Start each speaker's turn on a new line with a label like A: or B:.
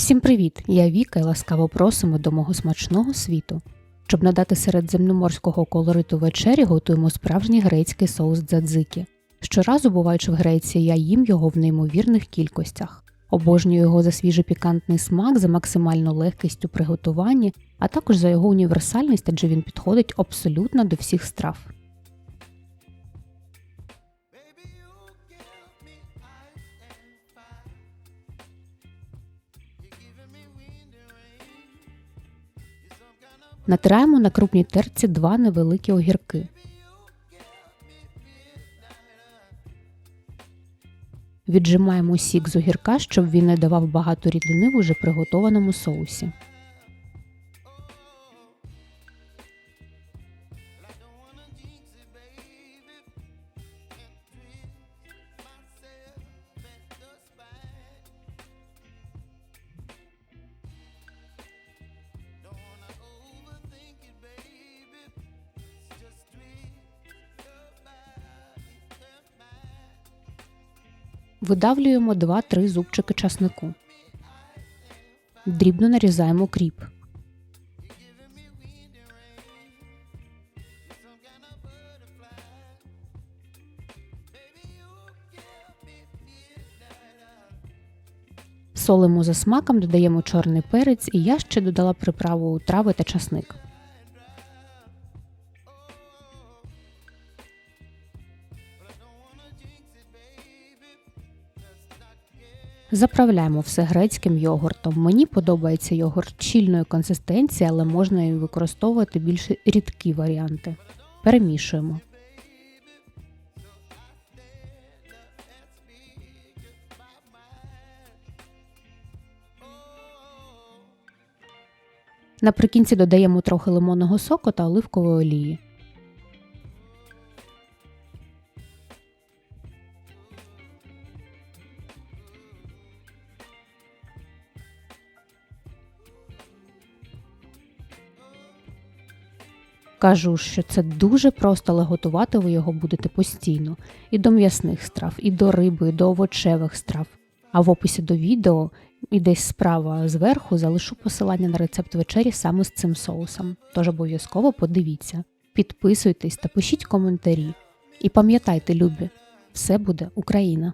A: Всім привіт! Я Віка і ласкаво просимо до мого смачного світу. Щоб надати середземноморського колориту вечері, готуємо справжній грецький соус дзадзики. Щоразу, буваючи в Греції, я їм його в неймовірних кількостях. Обожнюю його за свіжий пікантний смак, за максимальну легкість у приготуванні, а також за його універсальність, адже він підходить абсолютно до всіх страв. Натираємо на крупній терці два невеликі огірки. Віджимаємо сік з огірка, щоб він не давав багато рідини в уже приготованому соусі. Видавлюємо 2-3 зубчики часнику. Дрібно нарізаємо кріп. Солимо за смаком, додаємо чорний перець і я ще додала приправу трави та часник. Заправляємо все грецьким йогуртом. Мені подобається йогурт чільної консистенції, але можна і використовувати більш рідкі варіанти. Перемішуємо. Наприкінці додаємо трохи лимонного соку та оливкової олії. Кажу, що це дуже просто, але готувати ви його будете постійно. І до м'ясних страв, і до риби, і до овочевих страв. А в описі до відео і десь справа зверху залишу посилання на рецепт вечері саме з цим соусом. Тож обов'язково подивіться, підписуйтесь та пишіть коментарі. І пам'ятайте, любі, все буде Україна!